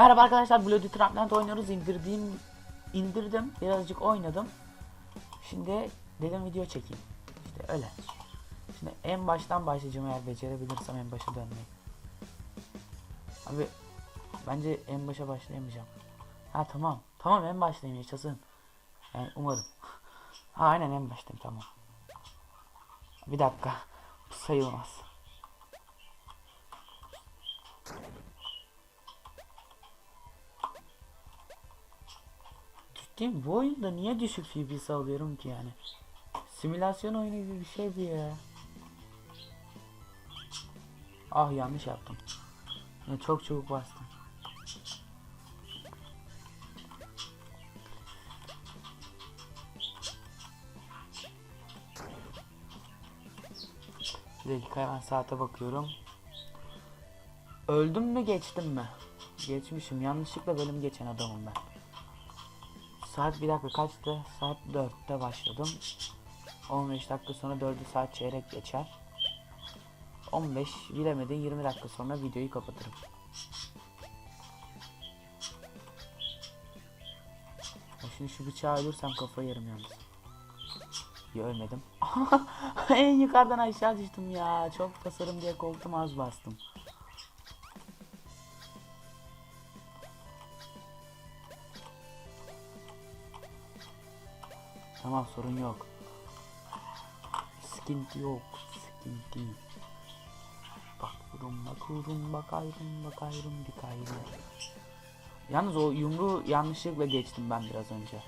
Merhaba arkadaşlar Bloody Trampland oynuyoruz. İndirdiğim indirdim. Birazcık oynadım. Şimdi dedim video çekeyim. İşte öyle. Şimdi en baştan başlayacağım eğer becerebilirsem en başa dönmeyi. Abi bence en başa başlayamayacağım. Ha tamam. Tamam en başlayayım yaşasın. Yani umarım. Ha, aynen en baştayım tamam. Bir dakika. Bu sayılmaz. Ciddiyim bu oyunda niye düşük FPS alıyorum ki yani? Simülasyon oyunu gibi bir şey bu ya. Ah yanlış yaptım. Ya çok çabuk bastım. Bir dakika hemen saate bakıyorum. Öldüm mü geçtim mi? Geçmişim. Yanlışlıkla bölüm geçen adamım ben. Saat bir dakika kaçtı? Saat 4'te başladım. 15 dakika sonra 4'ü saat çeyrek geçer. 15 bilemedin 20 dakika sonra videoyu kapatırım. Şimdi şu bıçağı ölürsem kafayı yerim yalnız. Ya ölmedim. en yukarıdan aşağı düştüm ya. Çok tasarım diye korktum az bastım. Tamam sorun yok. Sıkıntı yok. Sıkıntı. Bakıyorum bakıyorum bakayım bakayım dikayım. Yalnız o yumruğu yanlışlıkla geçtim ben biraz önce.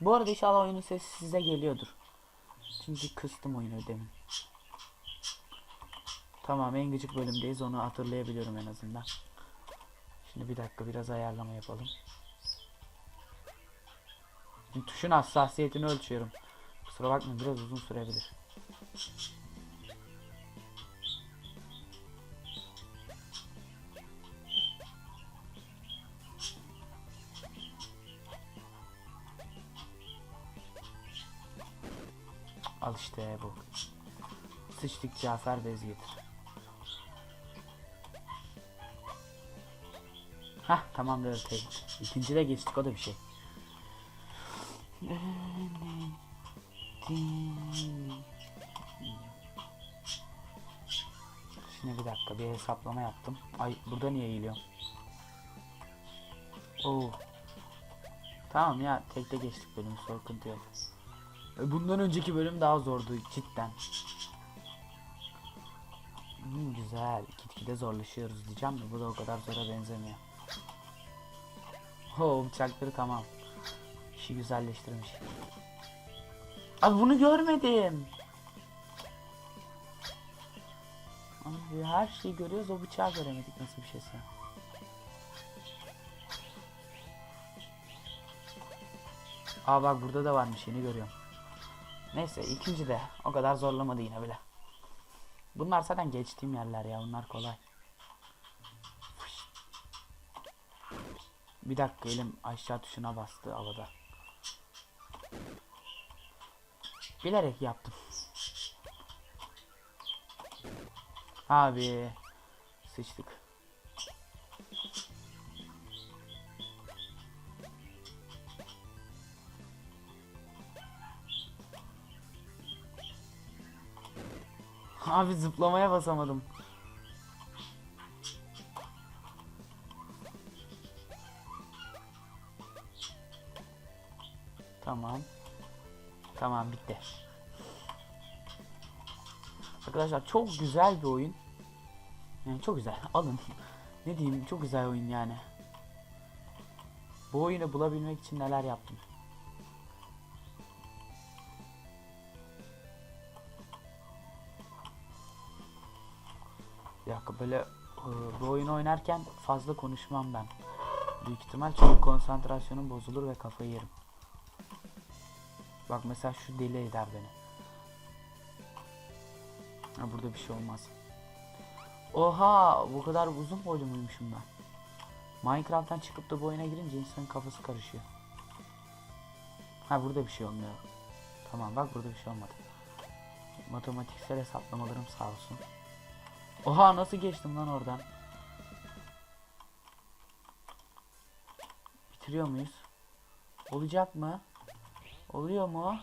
Bu arada inşallah oyunun sesi size geliyordur. Çünkü kıstım oyunu demin. Tamam en gıcık bölümdeyiz onu hatırlayabiliyorum en azından. Şimdi bir dakika biraz ayarlama yapalım. Şimdi tuşun hassasiyetini ölçüyorum. Kusura bakmayın biraz uzun sürebilir. Al işte bu. Sıçtık Cafer bez getir. Hah tamamdır tek. İkinci de geçtik o da bir şey. Şimdi bir dakika bir hesaplama yaptım. Ay burada niye eğiliyor? Oo. Tamam ya tekte geçtik bölüm sıkıntı yok. E, Bundan önceki bölüm daha zordu cidden. Hmm, güzel. Gitgide zorlaşıyoruz diyeceğim de bu da o kadar zora benzemiyor. Ho bıçakları tamam. İşi güzelleştirmiş. Abi bunu görmedim. Abi her şeyi görüyoruz o bıçağı göremedik nasıl bir şeyse. Aa bak burada da varmış yeni görüyorum. Neyse ikinci de o kadar zorlamadı yine bile. Bunlar zaten geçtiğim yerler ya bunlar kolay. Bir dakika elim aşağı tuşuna bastı havada. Bilerek yaptım. Abi sıçtık. Abi zıplamaya basamadım. Tamam. Tamam bitti. Arkadaşlar çok güzel bir oyun. Yani çok güzel. Alın. ne diyeyim çok güzel oyun yani. Bu oyunu bulabilmek için neler yaptım. Bir dakika böyle e, bu oyunu oynarken fazla konuşmam ben. Büyük ihtimal çünkü konsantrasyonum bozulur ve kafayı yerim. Bak mesela şu deli eder beni. Ha, burada bir şey olmaz. Oha bu kadar uzun boylu muymuşum ben. Minecraft'tan çıkıp da bu oyuna girince insanın kafası karışıyor. Ha burada bir şey olmuyor. Tamam bak burada bir şey olmadı. Matematiksel hesaplamalarım sağ olsun. Oha nasıl geçtim lan oradan? Bitiriyor muyuz? Olacak mı? Oluyor mu?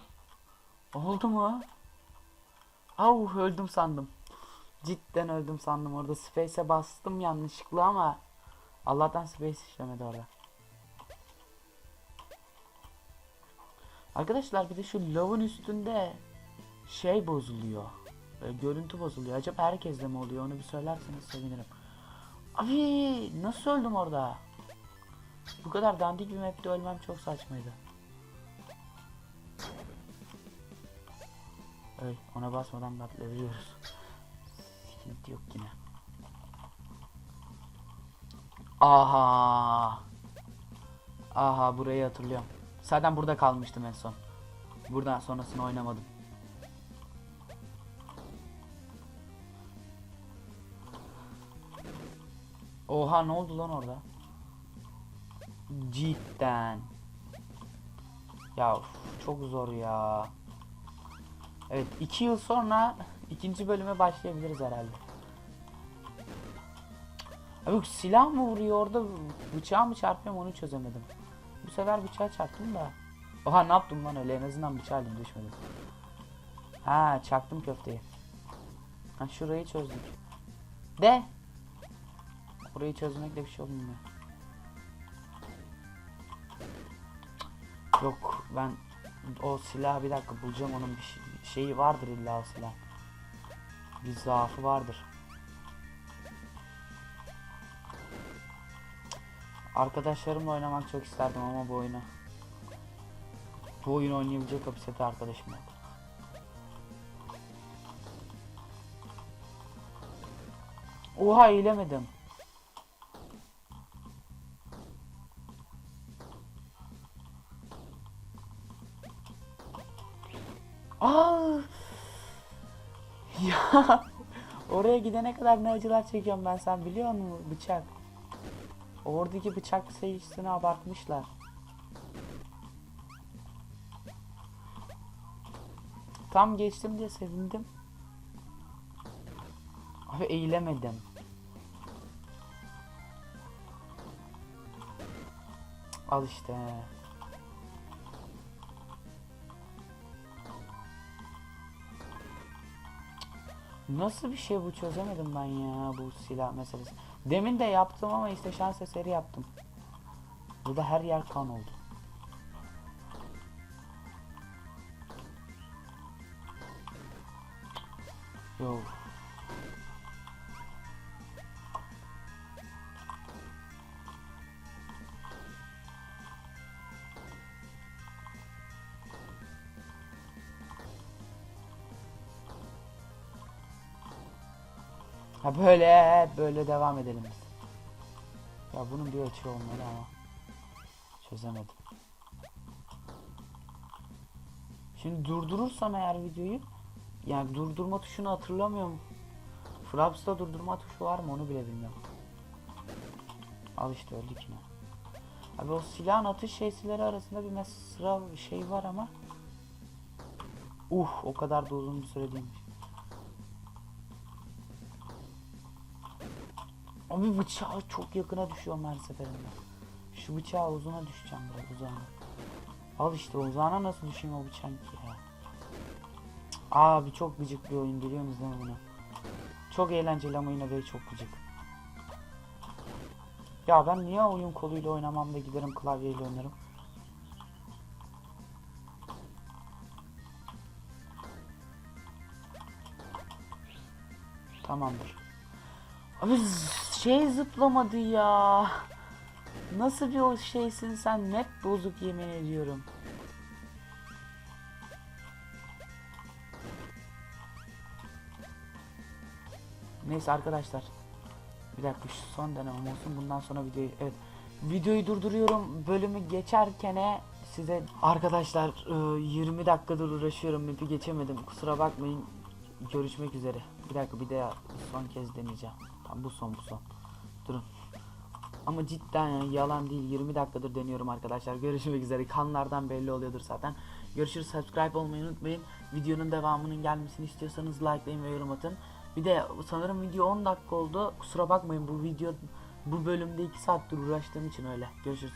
Oldu mu? Au öldüm sandım. Cidden öldüm sandım orada space'e bastım yanlışlıkla ama Allah'tan space işlemedi orada. Arkadaşlar bir de şu lavın üstünde şey bozuluyor. Böyle görüntü bozuluyor. Acaba herkeste mi oluyor? Onu bir söylerseniz sevinirim. Abi nasıl öldüm orada? Bu kadar dandik bir map'te ölmem çok saçmaydı. Öl, ona basmadan katlayabiliyoruz. Sıkıntı yok yine. Aha. Aha burayı hatırlıyorum. Zaten burada kalmıştım en son. Buradan sonrasını oynamadım. Oha ne oldu lan orada? Cidden. Ya çok zor ya. Evet iki yıl sonra ikinci bölüme başlayabiliriz herhalde. Abi silah mı vuruyor orada bıçağı mı çarpıyorum onu çözemedim. Bu sefer bıçağı çarptım da. Oha ne yaptım lan öyle en azından bıçağı elim düşmedi. Ha çaktım köfteyi. Ha şurayı çözdük. De. Orayı çözmekle bir şey olmuyor. Yok ben o silah bir dakika bulacağım onun bir şey- şeyi vardır illa o silah. Bir zaafı vardır. Arkadaşlarımla oynamak çok isterdim ama bu oyunu. Bu oyunu oynayabilecek kapasite arkadaşım yok. Oha eğilemedim. Ya oraya gidene kadar ne acılar çekiyorum ben sen biliyor musun bıçak? Oradaki bıçak sayısını abartmışlar. Tam geçtim diye sevindim. Abi eğilemedim. Al işte. Nasıl bir şey bu çözemedim ben ya bu silah meselesi. Demin de yaptım ama işte şans eseri yaptım. Burada her yer kan oldu. Yo. Ha böyle böyle devam edelim biz. Ya bunun bir ölçü olmalı ama çözemedim. Şimdi durdurursam eğer videoyu yani durdurma tuşunu hatırlamıyorum. Fraps'ta durdurma tuşu var mı onu bile bilmiyorum. Al işte öldük yine. Abi o silahın atış şeysileri arasında bir mesela şey var ama Uh o kadar da uzun bir süre değilmiş. Abi bıçağı çok yakına düşüyorum her seferinde. Şu bıçağı uzuna düşeceğim biraz uzağına. Al işte uzağına nasıl düşeyim o bıçağın ki ya. Abi çok gıcık bir oyun biliyorsunuz değil mi bunu? Çok eğlenceli ama yine de çok gıcık. Ya ben niye oyun koluyla oynamam da giderim klavyeyle oynarım? Tamamdır. Abi şey zıplamadı ya. Nasıl bir o şeysin sen net bozuk yemin ediyorum. Neyse arkadaşlar. Bir dakika şu son denemem olsun. Bundan sonra videoyu evet. Videoyu durduruyorum. Bölümü geçerkene size arkadaşlar e, 20 dakikadır uğraşıyorum. Map'i geçemedim. Kusura bakmayın. Görüşmek üzere. Bir dakika bir de son kez deneyeceğim. Tamam bu son bu son. Durun. Ama cidden yani yalan değil 20 dakikadır deniyorum arkadaşlar. Görüşmek üzere. Kanlardan belli oluyordur zaten. Görüşürüz. Subscribe olmayı unutmayın. Videonun devamının gelmesini istiyorsanız likelayın ve yorum atın. Bir de sanırım video 10 dakika oldu. Kusura bakmayın bu video bu bölümde 2 saattir uğraştığım için öyle. Görüşürüz.